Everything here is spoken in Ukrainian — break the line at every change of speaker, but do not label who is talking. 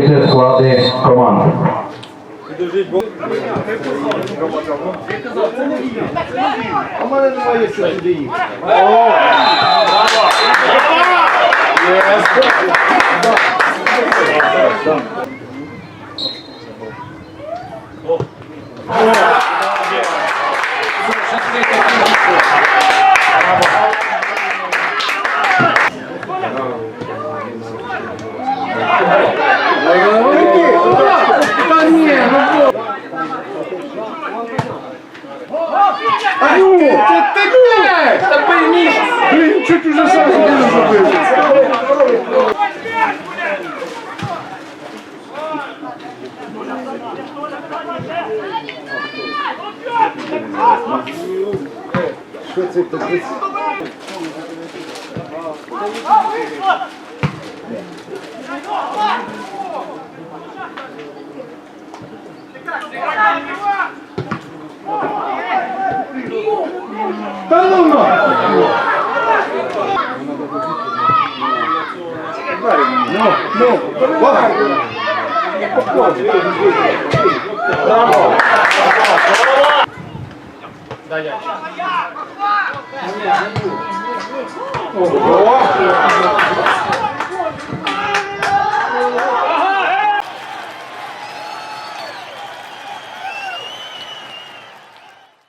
Після склади команди.
У мене немає що туди їхати. Та ні, ну А ну, ти, ти де? Та пойміш, блін, чуть уже сам собі не зробив. Що це таке? Та ну на! Ну, ну. Браво! Ого!